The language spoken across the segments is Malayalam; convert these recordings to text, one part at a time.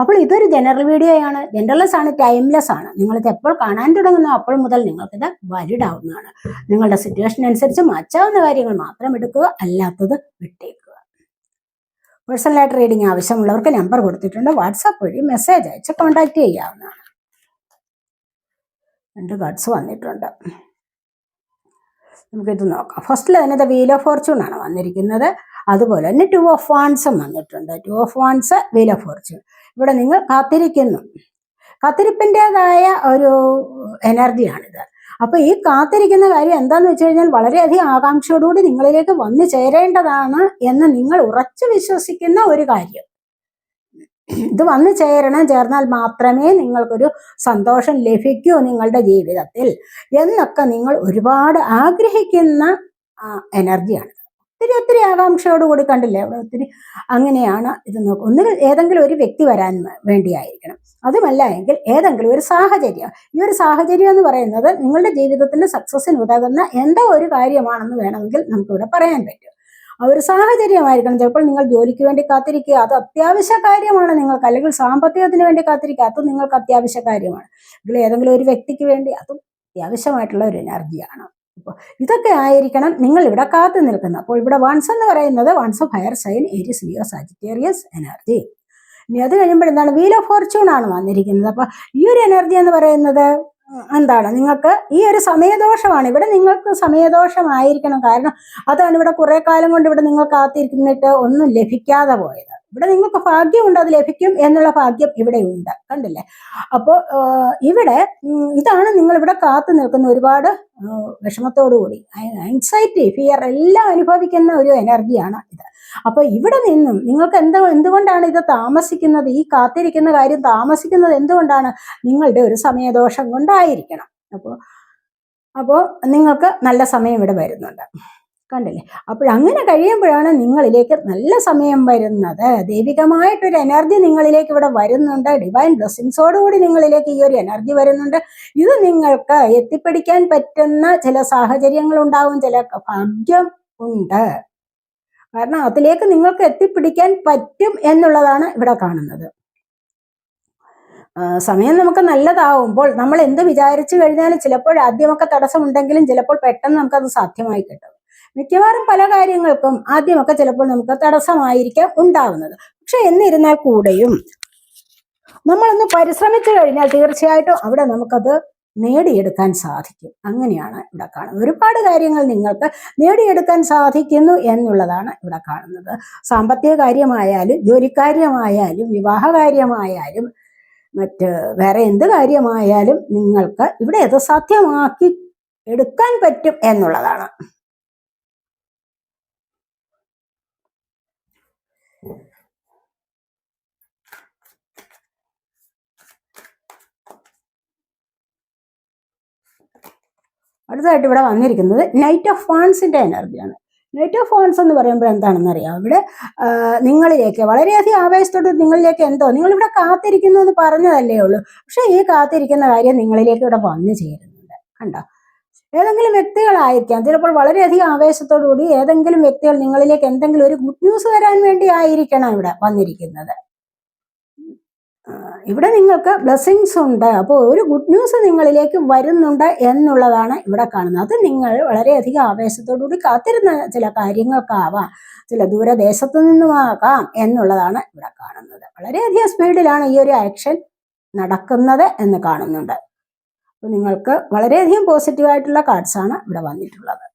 അപ്പോൾ ഇതൊരു ജനറൽ വീഡിയോ ആണ്. ജനറൽലെസ് ആണ് ടൈംലെസ് ആണ്. നിങ്ങൾക്ക് എപ്പോൾ കാണാൻ തുടങ്ങുന്നു അപ്പോൾ മുതൽ നിങ്ങൾക്കിത് വാലിഡ് ആവുന്നതാണ് നിങ്ങളുടെ സിറ്റുവേഷൻ അനുസരിച്ച് മാറ്റാവുന്ന കാര്യങ്ങൾ മാത്രം എടുക്കുക അല്ലാത്തത് വിട്ടേക്കുക. പേഴ്സണലായിട്ട് റീഡിംഗ് ആവശ്യമുള്ളവർക്ക് നമ്പർ കൊടുത്തിട്ടുണ്ട്. വാട്സാപ്പ് വഴി മെസ്സേജ് അയച്ച് കോൺടാക്ട് ചെയ്യാവുന്നതാണ്. രണ്ട് കാർഡ്സ് വന്നിട്ടുണ്ട്. നമുക്കിത് നോക്കാം. ഫസ്റ്റിൽ തന്നെ വീൽ ഓഫ് ഫോർച്യൂൺ ആണ് വന്നിരിക്കുന്നത്. അതുപോലെ തന്നെ ടു ഓഫ് വാൺസും വന്നിട്ടുണ്ട്. Two of wands wheel of fortune ഇവിടെ നിങ്ങൾ കാത്തിരിക്കുന്നു. കാത്തിരിപ്പിന്റെതായ ഒരു എനർജിയാണിത് അപ്പൊ ഈ കാത്തിരിക്കുന്ന കാര്യം എന്താന്ന് വെച്ച് കഴിഞ്ഞാൽ വളരെയധികം ആകാംക്ഷയോടുകൂടി നിങ്ങളിലേക്ക് വന്നു ചേരേണ്ടതാണ് എന്ന് നിങ്ങൾ ഉറച്ചു വിശ്വസിക്കുന്ന ഒരു കാര്യം. ഇത് വന്നു ചേരണം ചേർന്നാൽ മാത്രമേ നിങ്ങൾക്കൊരു സന്തോഷം ലഭിക്കൂ നിങ്ങളുടെ ജീവിതത്തിൽ. എന്നൊക്കെ നിങ്ങൾ ഒരുപാട് ആഗ്രഹിക്കുന്ന എനർജിയാണ് ഒത്തിരി ഒത്തിരി ആകാംക്ഷയോടുകൂടി കണ്ടില്ലേ? അവിടെ ഒത്തിരി അങ്ങനെയാണ് ഇത് നോക്കുക ഒന്നുകിൽ ഏതെങ്കിലും ഒരു വ്യക്തി വരാൻ വേണ്ടിയായിരിക്കണം. അതുമല്ല എങ്കിൽ ഏതെങ്കിലും ഒരു സാഹചര്യം. ഈ ഒരു സാഹചര്യം എന്ന് പറയുന്നത് നിങ്ങളുടെ ജീവിതത്തിന്റെ സക്സസ്സിന് ഉതകുന്ന എന്തോ ഒരു കാര്യമാണെന്ന് വേണമെങ്കിൽ നമുക്കിവിടെ പറയാൻ പറ്റും. ആ ഒരു സാഹചര്യമായിരിക്കണം. ചിലപ്പോൾ നിങ്ങൾ ജോലിക്ക് വേണ്ടി കാത്തിരിക്കുക അത് അത്യാവശ്യ കാര്യമാണ്. നിങ്ങൾക്ക് അല്ലെങ്കിൽ സാമ്പത്തികത്തിന് വേണ്ടി കാത്തിരിക്കുക അത് നിങ്ങൾക്ക് അത്യാവശ്യ കാര്യമാണ്. അല്ലെങ്കിൽ ഏതെങ്കിലും ഒരു വ്യക്തിക്ക് വേണ്ടി അതും അത്യാവശ്യമായിട്ടുള്ള ഒരു എനർജിയാണ് ഇതൊക്കെ ആയിരിക്കണം നിങ്ങൾ ഇവിടെ കാത്തു നിൽക്കുന്നത്. അപ്പോൾ ഇവിടെ വൺസ് എന്ന് പറയുന്നത് wands of fire sign Aries Leo Sagittarius energy ഇനി അത് കഴിയുമ്പോൾ എന്താണ്? വീൽ ഓഫ് ഫോർച്യൂൺ ആണ് വന്നിരിക്കുന്നത്. അപ്പൊ ഈ ഒരു എനർജി എന്ന് പറയുന്നത് എന്താണ്? നിങ്ങൾക്ക് ഈ ഒരു സമയദോഷമാണ്. ഇവിടെ നിങ്ങൾക്ക് സമയദോഷമായിരിക്കണം. കാരണം അതാണ് ഇവിടെ കുറെ കാലം കൊണ്ട് ഇവിടെ നിങ്ങൾ കാത്തിരിക്കുന്നിട്ട് ഒന്നും ലഭിക്കാതെ പോയത്. ഇവിടെ നിങ്ങൾക്ക് ഭാഗ്യമുണ്ട് അത് ലഭിക്കും എന്നുള്ള ഭാഗ്യം ഇവിടെ ഉണ്ട് കണ്ടില്ലേ? അപ്പോ ഇവിടെ ഇതാണ് നിങ്ങൾ ഇവിടെ കാത്തു നിൽക്കുന്ന ഒരുപാട് വിഷമത്തോടുകൂടി ആൻസൈറ്റി ഫിയർ എല്ലാം അനുഭവിക്കുന്ന ഒരു എനർജിയാണ് ഇത്. അപ്പൊ ഇവിടെ നിന്നും നിങ്ങൾക്ക് എന്താ എന്തുകൊണ്ടാണ് ഇത് താമസിക്കുന്നത്? ഈ കാത്തിരിക്കുന്ന കാര്യം താമസിക്കുന്നത് എന്തുകൊണ്ടാണ്? നിങ്ങളുടെ ഒരു സമയദോഷം കൊണ്ടായിരിക്കണം. അപ്പോൾ അപ്പോൾ നിങ്ങൾക്ക് നല്ല സമയം ഇവിടെ വരുന്നുണ്ട്. കണ്ടില്ലേ? അപ്പോഴങ്ങനെ കഴിയുമ്പോഴാണ് നിങ്ങളിലേക്ക് നല്ല സമയം വരുന്നത്. ദൈവികമായിട്ടൊരു എനർജി നിങ്ങളിലേക്ക് ഇവിടെ വരുന്നുണ്ട്. ഡിവൈൻ ബ്ലെസ്സിങ്സോടുകൂടി നിങ്ങളിലേക്ക് ഈ ഒരു എനർജി വരുന്നുണ്ട്. ഇത് നിങ്ങൾക്ക് എത്തിപ്പിടിക്കാൻ പറ്റുന്ന ചില സാഹചര്യങ്ങൾ ഉണ്ടാവും ചില ഭാഗ്യം ഉണ്ട്. കാരണം അതിലേക്ക് നിങ്ങൾക്ക് എത്തിപ്പിടിക്കാൻ പറ്റും എന്നുള്ളതാണ് ഇവിടെ കാണുന്നത്. സമയം നമുക്ക് നല്ലതാവുമ്പോൾ നമ്മൾ എന്ത് വിചാരിച്ചു കഴിഞ്ഞാലും ചിലപ്പോൾ ആദ്യമൊക്കെ തടസ്സമുണ്ടെങ്കിലും ചിലപ്പോൾ പെട്ടെന്ന് നമുക്കത് സാധ്യമായി കിട്ടും. മിക്കവാറും പല കാര്യങ്ങൾക്കും ആദ്യമൊക്കെ ചിലപ്പോൾ നമുക്ക് തടസ്സമായിരിക്കാം ഉണ്ടാവുന്നത്. പക്ഷെ എന്നിരുന്നാൽ കൂടെയും നമ്മളൊന്ന് പരിശ്രമിച്ചു കഴിഞ്ഞാൽ തീർച്ചയായിട്ടും അവിടെ നമുക്കത് നേടിയെടുക്കാൻ സാധിക്കും. അങ്ങനെയാണ് ഇവിടെ കാണുന്നത്. ഒരുപാട് കാര്യങ്ങൾ നിങ്ങൾക്ക് നേടിയെടുക്കാൻ സാധിക്കുന്നു എന്നുള്ളതാണ് ഇവിടെ കാണുന്നത്. സാമ്പത്തിക കാര്യമായാലും ജോലിക്കാര്യമായാലും വിവാഹ കാര്യമായാലും മറ്റ് വേറെ എന്ത് കാര്യമായാലും നിങ്ങൾക്ക് ഇവിടെ അത് സാധ്യമാക്കി എടുക്കാൻ പറ്റും എന്നുള്ളതാണ്. അടുത്തതായിട്ട് ഇവിടെ വന്നിരിക്കുന്നത് നൈറ്റ് ഓഫ് ഫോൺസിന്റെ എനർജിയാണ് നൈറ്റ് ഓഫ് ഫോൺസ് എന്ന് പറയുമ്പോൾ എന്താണെന്ന് അറിയാം ഇവിടെ നിങ്ങളിലേക്ക് വളരെയധികം ആവേശത്തോട് നിങ്ങളിലേക്ക് എന്തോ നിങ്ങളിവിടെ കാത്തിരിക്കുന്നു എന്ന് പറഞ്ഞതല്ലേ ഉള്ളൂ. പക്ഷെ ഈ കാത്തിരിക്കുന്ന കാര്യം നിങ്ങളിലേക്ക് ഇവിടെ വന്നു ചേരുന്നുണ്ട്. കണ്ടോ? ഏതെങ്കിലും വ്യക്തികളായിരിക്കാം. ചിലപ്പോൾ വളരെയധികം ആവേശത്തോടു കൂടി ഏതെങ്കിലും വ്യക്തികൾ നിങ്ങളിലേക്ക് എന്തെങ്കിലും ഒരു ഗുഡ് ന്യൂസ് വരാൻ വേണ്ടി ആയിരിക്കണം ഇവിടെ വന്നിരിക്കുന്നത്. ഇവിടെ നിങ്ങൾക്ക് ബ്ലെസ്സിങ്സ് ഉണ്ട്. അപ്പോൾ ഒരു ഗുഡ് ന്യൂസ് നിങ്ങളിലേക്ക് വരുന്നുണ്ട് എന്നുള്ളതാണ് ഇവിടെ കാണുന്നത്. അത് നിങ്ങൾ വളരെയധികം ആവേശത്തോടുകൂടി കാത്തിരുന്ന ചില കാര്യങ്ങൾക്കാവാം ചില ദൂരദേശത്തു നിന്നുമാകാം എന്നുള്ളതാണ് ഇവിടെ കാണുന്നത്. വളരെയധികം സ്പീഡിലാണ് ഈ ഒരു ആക്ഷൻ നടക്കുന്നത് എന്ന് കാണുന്നുണ്ട്. നിങ്ങൾക്ക് വളരെയധികം പോസിറ്റീവായിട്ടുള്ള കാർഡ്സാണ് ഇവിടെ വന്നിട്ടുള്ളത്.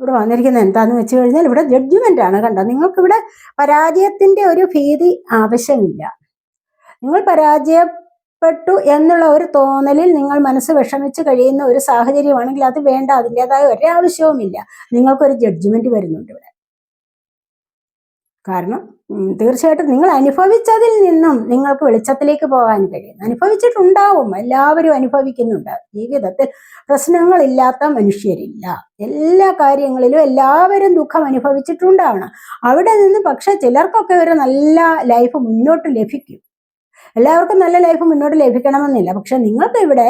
ഇവിടെ വന്നിരിക്കുന്നത് എന്താന്ന് വെച്ച് കഴിഞ്ഞാൽ ഇവിടെ ജഡ്ജ്മെന്റ് ആണ് കണ്ടോ? നിങ്ങൾക്കിവിടെ പരാജയത്തിന്റെ ഒരു ഭീതി ആവശ്യമില്ല. നിങ്ങൾ പരാജയപ്പെട്ടു എന്നുള്ള ഒരു തോന്നലിൽ നിങ്ങൾ മനസ്സ് വിഷമിച്ച് കഴിയുന്ന ഒരു സാഹചര്യമാണെങ്കിൽ അത് വേണ്ട അതിന്റെതായ ഒരാവശ്യവുമില്ല. നിങ്ങൾക്കൊരു ജഡ്ജ്മെന്റ് വരുന്നുണ്ട് ഇവിടെ. കാരണം തീർച്ചയായിട്ടും നിങ്ങൾ അനുഭവിച്ചതിൽ നിന്നും നിങ്ങൾക്ക് വെളിച്ചത്തിലേക്ക് പോകാൻ കഴിയും. അനുഭവിച്ചിട്ടുണ്ടാവും. എല്ലാവരും അനുഭവിക്കുന്നുണ്ട്. ജീവിതത്തിൽ പ്രശ്നങ്ങളില്ലാത്ത മനുഷ്യരില്ല. എല്ലാ കാര്യങ്ങളിലും എല്ലാവരും ദുഃഖം അനുഭവിച്ചിട്ടുണ്ടാവണം. അവിടെ നിന്ന് പക്ഷെ ചിലർക്കൊക്കെ ഒരു നല്ല ലൈഫ് മുന്നോട്ട് ലഭിക്കും. എല്ലാവർക്കും നല്ല ലൈഫ് മുന്നോട്ട് ലഭിക്കണമെന്നില്ല. പക്ഷെ നിങ്ങൾക്ക് ഇവിടെ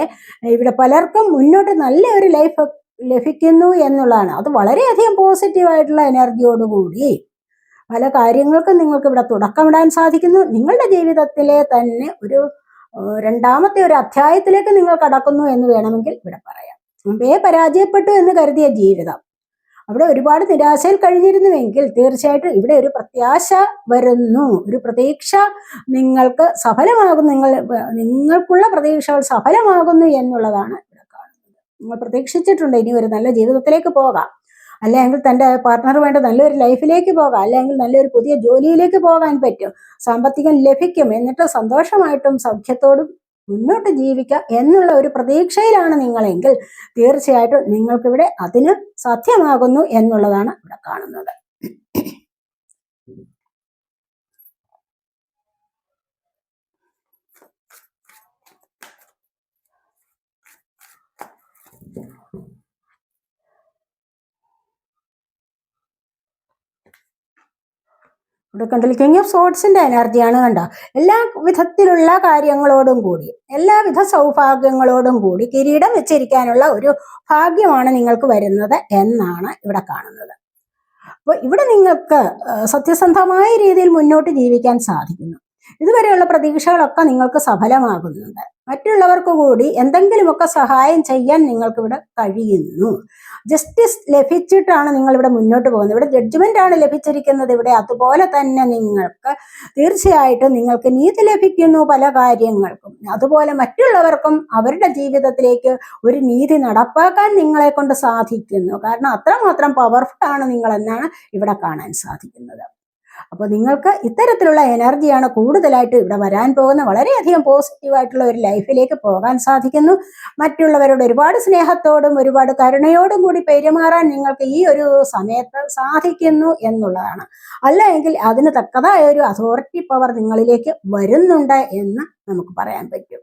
ഇവിടെ പലർക്കും മുന്നോട്ട് നല്ല ഒരു ലൈഫ് ലഭിക്കുന്നു എന്നുള്ളതാണ്. അത് വളരെയധികം പോസിറ്റീവായിട്ടുള്ള എനർജിയോടുകൂടി. പല കാര്യങ്ങൾക്കും നിങ്ങൾക്ക് ഇവിടെ തുടക്കമിടാൻ സാധിക്കുന്നു. നിങ്ങളുടെ ജീവിതത്തിലെ തന്നെ ഒരു രണ്ടാമത്തെ ഒരു അധ്യായത്തിലേക്ക് നിങ്ങൾ കടക്കുന്നു എന്ന് വേണമെങ്കിൽ ഇവിടെ പറയാം. മുമ്പേ പരാജയപ്പെട്ടു എന്ന് കരുതിയ ജീവിതം. അവിടെ ഒരുപാട് നിരാശയിൽ കഴിഞ്ഞിരുന്നുവെങ്കിൽ തീർച്ചയായിട്ടും ഇവിടെ ഒരു പ്രത്യാശ വരുന്നു. ഒരു പ്രതീക്ഷ നിങ്ങൾക്ക് സഫലമാകും നിങ്ങൾ നിങ്ങൾക്കുള്ള പ്രതീക്ഷകൾ സഫലമാകുന്നു എന്നുള്ളതാണ് ഇവിടെ കാണുന്നത്. നിങ്ങൾ പ്രതീക്ഷിച്ചിട്ടുണ്ട് ഇനി ഒരു നല്ല ജീവിതത്തിലേക്ക് പോകാം. അല്ലെങ്കിൽ തന്റെ പാർട്ട്ണർ വേണ്ട നല്ലൊരു ലൈഫിലേക്ക് പോകാം. അല്ലെങ്കിൽ നല്ലൊരു പുതിയ ജോലിയിലേക്ക് പോകാൻ പറ്റും. സാമ്പത്തികം ലഭിക്കും. എന്നിട്ട് സന്തോഷമായിട്ടും സൗഖ്യത്തോടും മുന്നോട്ട് ജീവിക്കുക എന്നുള്ള ഒരു പ്രതീക്ഷയിലാണ് നിങ്ങളെങ്കിൽ തീർച്ചയായിട്ടും നിങ്ങൾക്കിവിടെ അതിന് സാധ്യമാകുന്നു എന്നുള്ളതാണ് ഇവിടെ കാണുന്നത്. ഇവിടെ ഓഫ് സോട്സിന്റെ എനർജിയാണ് കണ്ട? എല്ലാ വിധത്തിലുള്ള കാര്യങ്ങളോടും കൂടി എല്ലാവിധ സൗഭാഗ്യങ്ങളോടും കൂടി കിരീടം വെച്ചിരിക്കാനുള്ള ഒരു ഭാഗ്യമാണ് നിങ്ങൾക്ക് വരുന്നത് എന്നാണ് ഇവിടെ കാണുന്നത്. അപ്പോൾ ഇവിടെ നിങ്ങൾക്ക് സത്യസന്ധമായ രീതിയിൽ മുന്നോട്ട് ജീവിക്കാൻ സാധിക്കുന്നു. ഇതുവരെയുള്ള പ്രതീക്ഷകളൊക്കെ നിങ്ങൾക്ക് സഫലമാകുന്നുണ്ട്. മറ്റുള്ളവർക്ക് കൂടി എന്തെങ്കിലുമൊക്കെ സഹായം ചെയ്യാൻ നിങ്ങൾക്ക് ഇവിടെ കഴിയുന്നു. ജസ്റ്റിസ് ലഭിച്ചിട്ടാണ് നിങ്ങൾ ഇവിടെ മുന്നോട്ട് പോകുന്നത്. ഇവിടെ ജഡ്ജ്മെന്റ് ആണ് ലഭിച്ചിരിക്കുന്നത്. ഇവിടെ അതുപോലെ തന്നെ നിങ്ങൾക്ക് തീർച്ചയായിട്ടും നിങ്ങൾക്ക് നീതി ലഭിക്കുന്നു പല കാര്യങ്ങൾക്കും. അതുപോലെ മറ്റുള്ളവർക്കും അവരുടെ ജീവിതത്തിലേക്ക് ഒരു നീതി നടപ്പാക്കാൻ നിങ്ങളെ കൊണ്ട് സാധിക്കുന്നു. കാരണം അത്രമാത്രം പവർഫുൾ ആണ് നിങ്ങൾ എന്നാണ് ഇവിടെ കാണാൻ സാധിക്കുന്നത്. അപ്പോൾ നിങ്ങൾക്ക് ഇത്തരത്തിലുള്ള എനർജിയാണ് കൂടുതലായിട്ട് ഇവിടെ വരാൻ പോകുന്ന വളരെയധികം പോസിറ്റീവായിട്ടുള്ള ഒരു ലൈഫിലേക്ക് പോകാൻ സാധിക്കുന്നു. മറ്റുള്ളവരോട് ഒരുപാട് സ്നേഹത്തോടും ഒരുപാട് കരുണയോടും കൂടി പെരുമാറാൻ നിങ്ങൾക്ക് ഈ ഒരു സമയത്ത് സാധിക്കുന്നു എന്നുള്ളതാണ്. അല്ലെങ്കിൽ അതിന് തക്കതായ ഒരു അതോറിറ്റി പവർ നിങ്ങളിലേക്ക് വരുന്നുണ്ട് എന്ന് നമുക്ക് പറയാൻ പറ്റും.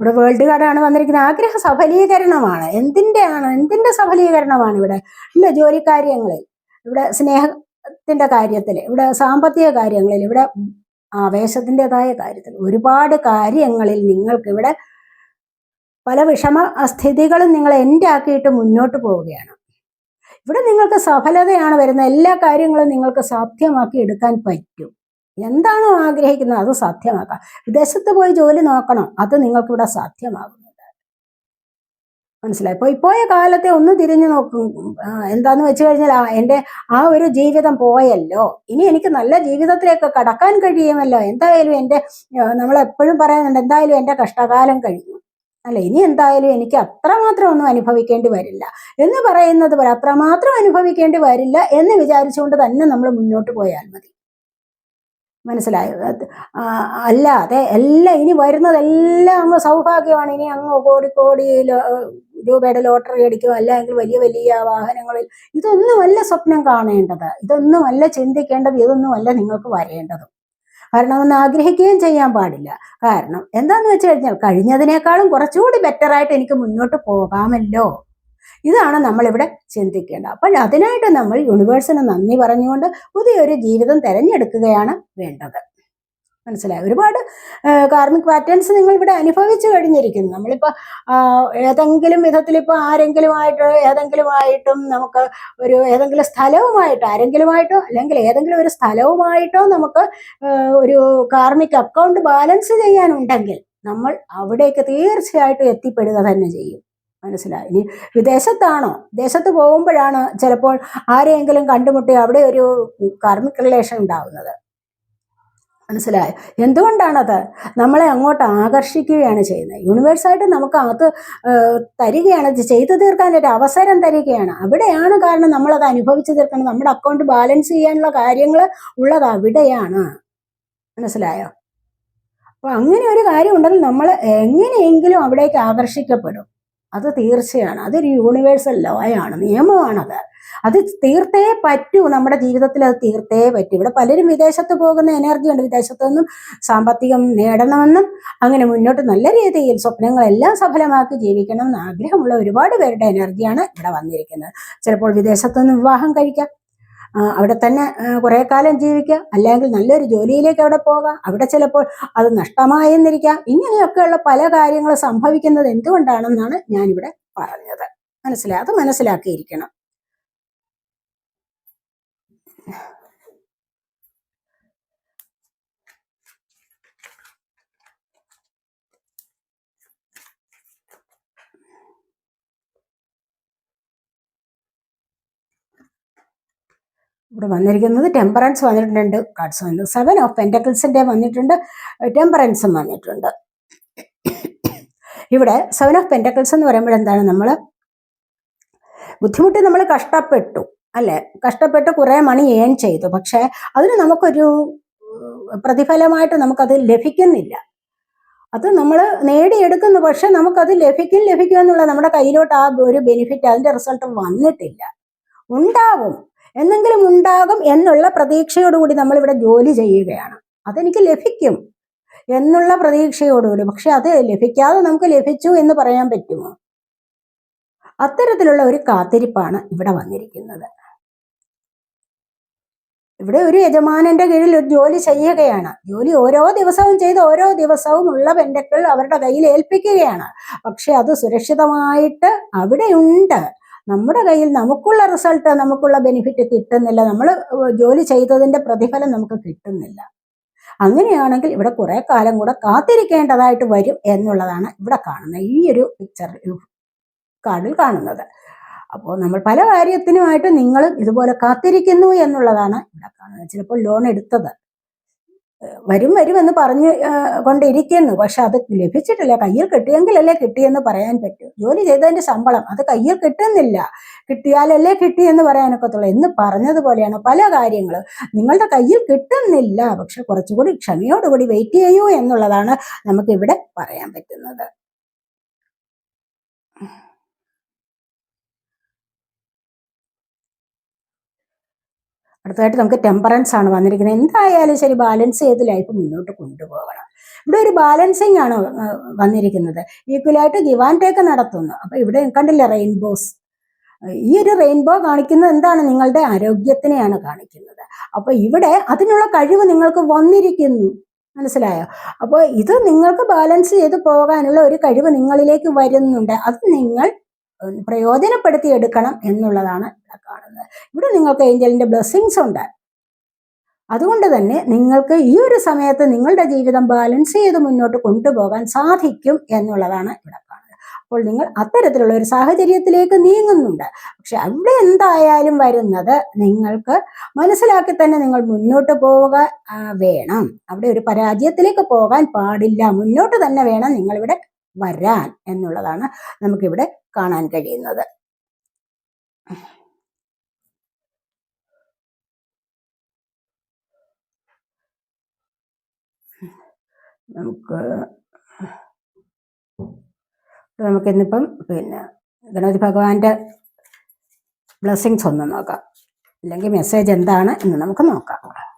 ഇവിടെ വേൾഡ് കാർഡാണ് വന്നിരിക്കുന്നത്. ആഗ്രഹ സഫലീകരണമാണ്. എന്തിന്റെയാണ് എന്തിന്റെ സഫലീകരണമാണ് ഇവിടെ? ഇല്ല ജോലി കാര്യങ്ങളിൽ ഇവിടെ സ്നേഹത്തിന്റെ കാര്യത്തിൽ ഇവിടെ സാമ്പത്തിക കാര്യങ്ങളിൽ ഇവിടെ ആവേശത്തിന്റെതായ കാര്യത്തിൽ. ഒരുപാട് കാര്യങ്ങളിൽ നിങ്ങൾക്ക് ഇവിടെ പല വിഷമ സ്ഥിതികളും നിങ്ങൾ എന്റെ ആക്കിയിട്ട് മുന്നോട്ട് പോവുകയാണ്. ഇവിടെ നിങ്ങൾക്ക് സഫലതയാണ് വരുന്നത്. എല്ലാ കാര്യങ്ങളും നിങ്ങൾക്ക് സാധ്യമാക്കി എടുക്കാൻ പറ്റും. എന്താണോ ആഗ്രഹിക്കുന്നത് അത് സാധ്യമാക്കാം. വിദേശത്ത് പോയി ജോലി നോക്കണം അത് നിങ്ങൾക്കിവിടെ സാധ്യമാകുന്നുണ്ട്. മനസ്സിലായി? പോയി പോയ കാലത്തെ ഒന്ന് തിരിഞ്ഞു നോക്കും. എന്താന്ന് വെച്ച് കഴിഞ്ഞാൽ എന്റെ ആ ഒരു ജീവിതം പോയല്ലോ. ഇനി എനിക്ക് നല്ല ജീവിതത്തിലേക്ക് കടക്കാൻ കഴിയുമല്ലോ. എന്തായാലും എന്റെ നമ്മൾ എപ്പോഴും പറയുന്നുണ്ട് എന്തായാലും എന്റെ കഷ്ടകാലം കഴിഞ്ഞു. അല്ല? ഇനി എന്തായാലും എനിക്ക് അത്രമാത്രം ഒന്നും അനുഭവിക്കേണ്ടി വരില്ല. എന്ന് പറയുന്നത് പോലെ അത്രമാത്രം അനുഭവിക്കേണ്ടി വരില്ല എന്ന് വിചാരിച്ചുകൊണ്ട് തന്നെ നമ്മൾ മുന്നോട്ട് പോയാൽ മതി. മനസ്സിലായോ. അല്ലാതെ എല്ലാം ഇനി വരുന്നതെല്ലാം അങ്ങ് സൗഭാഗ്യമാണ്. ഇനി അങ്ങ് കോടി രൂപയുടെ ലോട്ടറി അടിക്കും. അല്ലെങ്കിൽ വലിയ വലിയ വാഹനങ്ങളിൽ. ഇതൊന്നുമല്ല സ്വപ്നം കാണേണ്ടത്. ഇതൊന്നുമല്ല ചിന്തിക്കേണ്ടത്. ഇതൊന്നുമല്ല നിങ്ങൾക്ക് വരേണ്ടത്. വരണമെന്ന് ആഗ്രഹിക്കുകയും ചെയ്യാൻ പാടില്ല. കാരണം എന്താന്ന് വെച്ച് കഴിഞ്ഞാൽ കഴിഞ്ഞതിനേക്കാളും കുറച്ചുകൂടി ബെറ്ററായിട്ട് എനിക്ക് മുന്നോട്ട് പോകാമല്ലോ. ഇതാണ് നമ്മളിവിടെ ചിന്തിക്കേണ്ടത് അപ്പോൾ അതിനായിട്ട് നമ്മൾ യൂണിവേഴ്സിന് നന്ദി പറഞ്ഞുകൊണ്ട് പുതിയൊരു ജീവിതം തിരഞ്ഞെടുക്കുകയാണ് വേണ്ടത്. മനസ്സിലായി? ഒരുപാട് കാർമിക് പാറ്റേൺസ് നിങ്ങൾ ഇവിടെ അനുഭവിച്ചു കഴിഞ്ഞിരിക്കുന്നു. നമ്മളിപ്പോൾ ഏതെങ്കിലും വിധത്തിൽ ഇപ്പോൾ ആരെങ്കിലുമായിട്ട് ഏതെങ്കിലുമായിട്ടും നമുക്ക് ഒരു ഏതെങ്കിലും സ്ഥലവുമായിട്ട് ആരെങ്കിലുമായിട്ടോ അല്ലെങ്കിൽ ഏതെങ്കിലും ഒരു സ്ഥലവുമായിട്ടോ നമുക്ക് ഒരു കാർമിക് അക്കൗണ്ട് ബാലൻസ് ചെയ്യാനുണ്ടെങ്കിൽ നമ്മൾ അവിടേക്ക് തീർച്ചയായിട്ടും എത്തിപ്പെടുക തന്നെ ചെയ്യും. മനസ്സിലായി. ഇനി വിദേശത്താണോ? ദേശത്ത് പോകുമ്പോഴാണ് ചിലപ്പോൾ ആരെയെങ്കിലും കണ്ടുമുട്ടി അവിടെ ഒരു കാർമിക് റിലേഷൻ ഉണ്ടാവുന്നത്. മനസ്സിലായോ? എന്തുകൊണ്ടാണത്? നമ്മളെ അങ്ങോട്ട് ആകർഷിക്കുകയാണ് ചെയ്യുന്നത്. യൂണിവേഴ്സായിട്ട് നമുക്ക് അത് തരികയാണ് ചെയ്തു തീർക്കാനൊരു അവസരം തരികയാണ്. അവിടെയാണ് കാരണം നമ്മളത് അനുഭവിച്ചു തീർക്കണം. നമ്മുടെ അക്കൗണ്ട് ബാലൻസ് ചെയ്യാനുള്ള കാര്യങ്ങൾ ഉള്ളത് അവിടെയാണ്. മനസ്സിലായോ? അപ്പൊ അങ്ങനെ ഒരു കാര്യം ഉണ്ടെങ്കിൽ നമ്മൾ എങ്ങനെയെങ്കിലും അവിടേക്ക് ആകർഷിക്കപ്പെടും. അത് തീർച്ചയാണ്. അതൊരു യൂണിവേഴ്സൽ ലോയാണ് നിയമമാണത്. അത് തീർത്തേ പറ്റൂ. നമ്മുടെ ജീവിതത്തിൽ അത് തീർത്തേ പറ്റൂ. ഇവിടെ പലരും വിദേശത്ത് പോകുന്ന എനർജി ഉണ്ട്. വിദേശത്തു നിന്നും സാമ്പത്തികം നേടണമെന്നും അങ്ങനെ മുന്നോട്ട് നല്ല രീതിയിൽ സ്വപ്നങ്ങളെല്ലാം സഫലമാക്കി ജീവിക്കണം എന്ന് ആഗ്രഹമുള്ള ഒരുപാട് പേരുടെ എനർജിയാണ് ഇവിടെ വന്നിരിക്കുന്നത്. ചിലപ്പോൾ വിദേശത്തു നിന്ന് വിവാഹം കഴിക്കാം. അവിടെ തന്നെ കുറെ കാലം ജീവിക്കുക. അല്ലെങ്കിൽ നല്ലൊരു ജോലിയിലേക്ക് അവിടെ പോകാം. അവിടെ ചിലപ്പോൾ അത് നഷ്ടമായെന്നിരിക്കാം. ഇങ്ങനെയൊക്കെയുള്ള പല കാര്യങ്ങൾ സംഭവിക്കുന്നത് എന്തുകൊണ്ടാണെന്നാണ് ഞാനിവിടെ പറഞ്ഞത്. മനസ്സിലാ അത് മനസ്സിലാക്കിയിരിക്കണം. ഇവിടെ വന്നിരിക്കുന്നത് ടെമ്പറൻസ് വന്നിട്ടുണ്ട്. കാർഡ്സ് വന്നു. സെവൻ ഓഫ് പെന്റക്കിൾസിന്റെ വന്നിട്ടുണ്ട്. ടെമ്പറൻസും വന്നിട്ടുണ്ട്. ഇവിടെ സെവൻ ഓഫ് പെന്റക്കിൾസ് എന്ന് പറയുമ്പോൾ എന്താണ്? നമ്മൾ ബുദ്ധിമുട്ടി നമ്മൾ കഷ്ടപ്പെട്ടു അല്ലെ? കഷ്ടപ്പെട്ട് കുറേ മണി ഏൺ ചെയ്തു. പക്ഷേ അതിന് നമുക്കൊരു പ്രതിഫലമായിട്ട് നമുക്കത് ലഭിക്കുന്നില്ല. അത് നമ്മൾ നേടിയെടുക്കുന്നു പക്ഷെ നമുക്കത് ലഭിക്കും ലഭിക്കും എന്നുള്ള നമ്മുടെ കയ്യിലോട്ട് ആ ഒരു ബെനിഫിറ്റ് അതിന്റെ റിസൾട്ട് വന്നിട്ടില്ല. ഉണ്ടാകും എന്നെങ്കിലും ഉണ്ടാകും എന്നുള്ള പ്രതീക്ഷയോടുകൂടി നമ്മളിവിടെ ജോലി ചെയ്യുകയാണ്. അതെനിക്ക് ലഭിക്കും എന്നുള്ള പ്രതീക്ഷയോടുകൂടി. പക്ഷെ അത് ലഭിക്കാതെ നമുക്ക് ലഭിച്ചു എന്ന് പറയാൻ പറ്റുമോ? അത്തരത്തിലുള്ള ഒരു കാത്തിരിപ്പാണ് ഇവിടെ വന്നിരിക്കുന്നത്. ഇവിടെ ഒരു യജമാനന്റെ കീഴിൽ ഒരു ജോലി ചെയ്യുകയാണ്. ജോലി ഓരോ ദിവസവും ചെയ്ത് ഓരോ ദിവസവും ഉള്ള പെൻഡക്കൾ അവരുടെ കയ്യിൽ ഏൽപ്പിക്കുകയാണ്. പക്ഷെ അത് സുരക്ഷിതമായിട്ട് അവിടെയുണ്ട്. നമ്മുടെ കയ്യിൽ നമുക്കുള്ള റിസൾട്ട് നമുക്കുള്ള ബെനിഫിറ്റ് കിട്ടുന്നില്ല. നമ്മൾ ജോലി ചെയ്തതിന്റെ പ്രതിഫലം നമുക്ക് കിട്ടുന്നില്ല. അങ്ങനെയാണെങ്കിൽ ഇവിടെ കുറെ കാലം കൂടെ കാത്തിരിക്കേണ്ടതായിട്ട് വരും എന്നുള്ളതാണ് ഇവിടെ കാണുന്നത് ഈ ഒരു പിക്ചർ കാർഡിൽ കാണുന്നത്. അപ്പോൾ നമ്മൾ പല കാര്യത്തിനുമായിട്ട് നിങ്ങൾ ഇതുപോലെ കാത്തിരിക്കുന്നു എന്നുള്ളതാണ് ഇവിടെ കാണുന്നത്. ചിലപ്പോൾ ലോൺ എടുത്തത് വരും വരും എന്ന് പറഞ്ഞു കൊണ്ടിരിക്കുന്നു. പക്ഷെ അത് ലഭിച്ചിട്ടില്ല. കയ്യിൽ കിട്ടിയെങ്കിലല്ലേ കിട്ടിയെന്ന് പറയാൻ പറ്റൂ. ജോലി ചെയ്തതിന്റെ ശമ്പളം അത് കയ്യിൽ കിട്ടുന്നില്ല. കിട്ടിയാലല്ലേ കിട്ടി എന്ന് പറയാനൊക്കത്തുള്ളൂ. എന്ന് പറഞ്ഞതുപോലെയാണ് പല കാര്യങ്ങളും. നിങ്ങളുടെ കയ്യിൽ കിട്ടുന്നില്ല. പക്ഷെ കുറച്ചുകൂടി ക്ഷമയോടുകൂടി വെയിറ്റ് ചെയ്യൂ എന്നുള്ളതാണ് നമുക്കിവിടെ പറയാൻ പറ്റുന്നത്. അടുത്തതായിട്ട് നമുക്ക് ടെമ്പറൻസ് ആണ് വന്നിരിക്കുന്നത്. എന്തായാലും ശരി ബാലൻസ് ചെയ്ത് ലൈഫ് മുന്നോട്ട് കൊണ്ടുപോകണം. ഇവിടെ ഒരു ബാലൻസിങ് ആണ് വന്നിരിക്കുന്നത്. ഈക്വലായിട്ട് ഗിവ് ആൻഡ് ടേക്ക് നടത്തുന്നു. അപ്പൊ ഇവിടെ കണ്ടില്ല റെയിൻബോസ് ഈ ഒരു റെയിൻബോ കാണിക്കുന്നത് എന്താണ്? നിങ്ങളുടെ ആരോഗ്യത്തിനെയാണ് കാണിക്കുന്നത്. അപ്പൊ ഇവിടെ അതിനുള്ള കഴിവ് നിങ്ങൾക്ക് വന്നിരിക്കുന്നു. മനസ്സിലായോ? അപ്പോൾ ഇത് നിങ്ങൾക്ക് ബാലൻസ് ചെയ്ത് പോകാനുള്ള ഒരു കഴിവ് നിങ്ങളിലേക്ക് വരുന്നുണ്ട്. അത് നിങ്ങൾ പ്രയോജനപ്പെടുത്തി എടുക്കണം എന്നുള്ളതാണ് കാണുന്നത്. ഇവിടെ നിങ്ങൾക്ക് ഏഞ്ചലിന്റെ ബ്ലെസ്സിങ്സ് ഉണ്ട്. അതുകൊണ്ട് തന്നെ നിങ്ങൾക്ക് ഈ ഒരു സമയത്ത് നിങ്ങളുടെ ജീവിതം ബാലൻസ് ചെയ്ത് മുന്നോട്ട് കൊണ്ടുപോകാൻ സാധിക്കും എന്നുള്ളതാണ് ഇവിടെ കാണുന്നത്. അപ്പോൾ നിങ്ങൾ അത്തരത്തിലുള്ള ഒരു സാഹചര്യത്തിലേക്ക് നീങ്ങുന്നുണ്ട്. പക്ഷെ അവിടെ എന്തായാലും വരുന്നത് നിങ്ങൾക്ക് മനസ്സിലാക്കി തന്നെ നിങ്ങൾ മുന്നോട്ട് പോവുക വേണം. അവിടെ ഒരു പരാജയത്തിലേക്ക് പോകാൻ പാടില്ല. മുന്നോട്ട് തന്നെ വേണം നിങ്ങളിവിടെ വരാൻ എന്നുള്ളതാണ് നമുക്കിവിടെ കാണാൻ കഴിയുന്നത്. നമുക്ക് നമുക്കിന്നിപ്പം പിന്നെ ഗണപതി ഭഗവാന്റെ ബ്ലെസ്സിങ്സ് ഒന്ന് നോക്കാം. അല്ലെങ്കിൽ മെസ്സേജ് എന്താണ് എന്ന് നമുക്ക് നോക്കാം.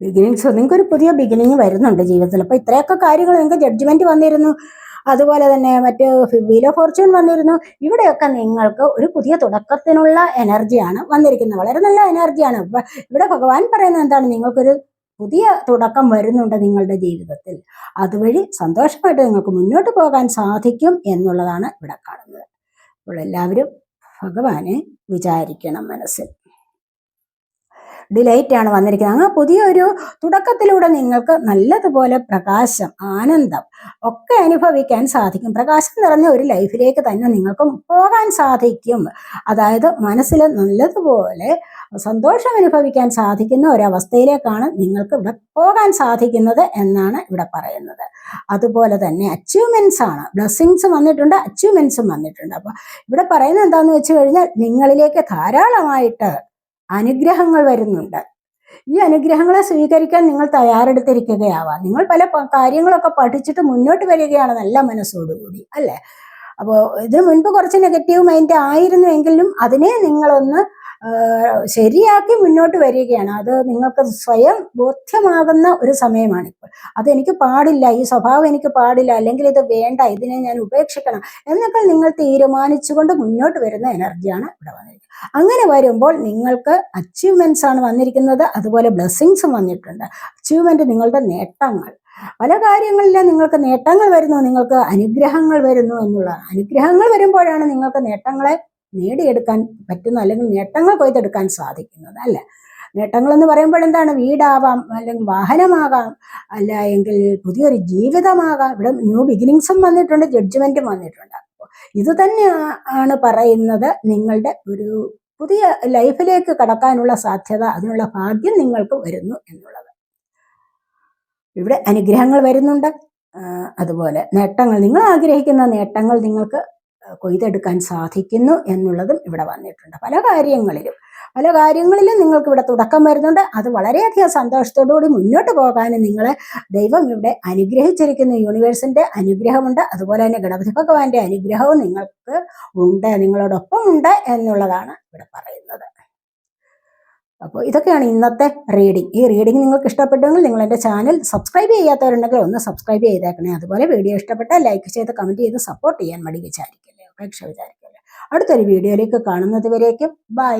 ബിഗിനിങ്സ് നിങ്ങൾക്ക് ഒരു പുതിയ ബിഗിനിങ് വരുന്നുണ്ട് ജീവിതത്തിൽ. അപ്പോൾ ഇത്രയൊക്കെ കാര്യങ്ങൾ നിങ്ങൾക്ക് ജഡ്ജ്മെന്റ് വന്നിരുന്നു. അതുപോലെ തന്നെ മറ്റ് വീൽ ഓഫ് ഫോർച്യൂൺ വന്നിരുന്നു. ഇവിടെയൊക്കെ നിങ്ങൾക്ക് ഒരു പുതിയ തുടക്കത്തിനുള്ള എനർജിയാണ് വന്നിരിക്കുന്നത്. വളരെ നല്ല എനർജിയാണ് ഇവിടെ ഭഗവാൻ പറയുന്നത് എന്താണ്? നിങ്ങൾക്കൊരു പുതിയ തുടക്കം വരുന്നുണ്ട് നിങ്ങളുടെ ജീവിതത്തിൽ. അതുവഴി സന്തോഷമായിട്ട് നിങ്ങൾക്ക് മുന്നോട്ട് പോകാൻ സാധിക്കും എന്നുള്ളതാണ് ഇവിടെ കാണുന്നത്. അപ്പോൾ എല്ലാവരും ഭഗവാനെ വിചാരിക്കണം മനസ്സിൽ. ഡിലൈറ്റ് ആണ് വന്നിരിക്കുന്നത്. അങ്ങ് പുതിയൊരു തുടക്കത്തിലൂടെ നിങ്ങൾക്ക് നല്ലതുപോലെ പ്രകാശം ആനന്ദം ഒക്കെ അനുഭവിക്കാൻ സാധിക്കും. പ്രകാശം നിറഞ്ഞ ഒരു ലൈഫിലേക്ക് തന്നെ നിങ്ങൾക്ക് പോകാൻ സാധിക്കും. അതായത് മനസ്സിൽ നല്ലതുപോലെ സന്തോഷം അനുഭവിക്കാൻ സാധിക്കുന്ന ഒരവസ്ഥയിലേക്കാണ് നിങ്ങൾക്ക് ഇവിടെ പോകാൻ സാധിക്കുന്നത് എന്നാണ് ഇവിടെ പറയുന്നത്. അതുപോലെ തന്നെ അച്ചീവ്മെന്റ്സ് ആണ്. ബ്ലെസ്സിങ്സ് വന്നിട്ടുണ്ട് അച്ചീവ്മെന്റ്സും വന്നിട്ടുണ്ട്. അപ്പൊ ഇവിടെ പറയുന്നത് എന്താന്ന് വെച്ച് കഴിഞ്ഞാൽ നിങ്ങളിലേക്ക് ധാരാളമായിട്ട് അനുഗ്രഹങ്ങൾ വരുന്നുണ്ട്. ഈ അനുഗ്രഹങ്ങളെ സ്വീകരിക്കാൻ നിങ്ങൾ തയ്യാറെടുത്തിരിക്കുകയാവാം. നിങ്ങൾ പല കാര്യങ്ങളൊക്കെ പഠിച്ചിട്ട് മുന്നോട്ട് വരികയാണ് നല്ല മനസ്സോടുകൂടി അല്ലേ? അപ്പോൾ ഇതിനു മുൻപ് കുറച്ച് നെഗറ്റീവ് മൈൻഡ് ആയിരുന്നു എങ്കിലും അതിനെ നിങ്ങളൊന്ന് ശരിയാക്കി മുന്നോട്ട് വരികയാണ്. അത് നിങ്ങൾക്ക് സ്വയം ബോധ്യമാകുന്ന ഒരു സമയമാണ് ഇപ്പോൾ. അതെനിക്ക് പാടില്ല ഈ സ്വഭാവം എനിക്ക് പാടില്ല അല്ലെങ്കിൽ ഇത് വേണ്ട ഇതിനെ ഞാൻ ഉപേക്ഷിക്കണം എന്നൊക്കെ നിങ്ങൾ തീരുമാനിച്ചുകൊണ്ട് മുന്നോട്ട് വരുന്ന എനർജിയാണ് ഇവിടെ വന്നിരിക്കുന്നത്. അങ്ങനെ വരുമ്പോൾ നിങ്ങൾക്ക് അച്ചീവ്മെന്റ്സ് ആണ് വന്നിരിക്കുന്നത്. അതുപോലെ ബ്ലെസ്സിങ്സും വന്നിട്ടുണ്ട്. അച്ചീവ്മെന്റ് നിങ്ങളുടെ നേട്ടങ്ങൾ. പല കാര്യങ്ങളിലും നിങ്ങൾക്ക് നേട്ടങ്ങൾ വരുന്നു നിങ്ങൾക്ക് അനുഗ്രഹങ്ങൾ വരുന്നു എന്നുള്ള അനുഗ്രഹങ്ങൾ വരുമ്പോഴാണ് നിങ്ങൾക്ക് നേട്ടങ്ങളെ നേടിയെടുക്കാൻ പറ്റുന്ന അല്ലെങ്കിൽ നേട്ടങ്ങൾ കൊയ്തെടുക്കാൻ സാധിക്കുന്നത് അല്ലേ? നേട്ടങ്ങൾ എന്ന് പറയുമ്പോൾ എന്താണ്? വീടാവാം അല്ലെങ്കിൽ വാഹനമാകാം അല്ല എങ്കിൽ പുതിയൊരു ജീവിതമാകാം. ഇവിടെ ന്യൂ ബിഗിനിങ്സും വന്നിട്ടുണ്ട് ജഡ്ജ്മെന്റും വന്നിട്ടുണ്ട്. ഇത് തന്നെ ആണ് പറയുന്നത് നിങ്ങളുടെ ഒരു പുതിയ ലൈഫിലേക്ക് കടക്കാനുള്ള സാധ്യത അതിനുള്ള ഭാഗ്യം നിങ്ങൾക്ക് വരുന്നു എന്നുള്ളത്. ഇവിടെ അനുഗ്രഹങ്ങൾ വരുന്നുണ്ട്. അതുപോലെ നേട്ടങ്ങൾ നിങ്ങൾ ആഗ്രഹിക്കുന്ന നേട്ടങ്ങൾ നിങ്ങൾക്ക് കൊയ്തെടുക്കാൻ സാധിക്കുന്നു എന്നുള്ളതും ഇവിടെ വന്നിട്ടുണ്ട്. പല കാര്യങ്ങളിലും. പല കാര്യങ്ങളിലും നിങ്ങൾക്ക് ഇവിടെ തുടക്കം വരുന്നുണ്ട്. അത് വളരെയധികം സന്തോഷത്തോടുകൂടി മുന്നോട്ട് പോകാനും നിങ്ങളെ ദൈവം ഇവിടെ അനുഗ്രഹിച്ചിരിക്കുന്ന. യൂണിവേഴ്സിന്റെ അനുഗ്രഹമുണ്ട്. അതുപോലെ തന്നെ ഗണപതി ഭഗവാന്റെ അനുഗ്രഹവും നിങ്ങൾക്ക് ഉണ്ട്. നിങ്ങളോടൊപ്പം ഉണ്ട് എന്നുള്ളതാണ് ഇവിടെ പറയുന്നത്. അപ്പോൾ ഇതൊക്കെയാണ് ഇന്നത്തെ റീഡിംഗ് ഈ റീഡിംഗ് നിങ്ങൾക്ക് ഇഷ്ടപ്പെട്ടെങ്കിൽ നിങ്ങൾ എന്റെ ചാനൽ സബ്സ്ക്രൈബ് ചെയ്യാത്തവരുണ്ടെങ്കിൽ ഒന്ന് സബ്സ്ക്രൈബ് ചെയ്തേക്കണേ. അതുപോലെ വീഡിയോ ഇഷ്ടപ്പെട്ടാൽ ലൈക്ക് ചെയ്ത് കമന്റ് ചെയ്ത് സപ്പോർട്ട് ചെയ്യാൻ വേണ്ടി വിചാരിക്കില്ലേ. അപേക്ഷ വിചാരിക്കില്ലേ അടുത്തൊരു വീഡിയോയിലേക്ക് കാണുന്നത് വരേക്കും. ബൈ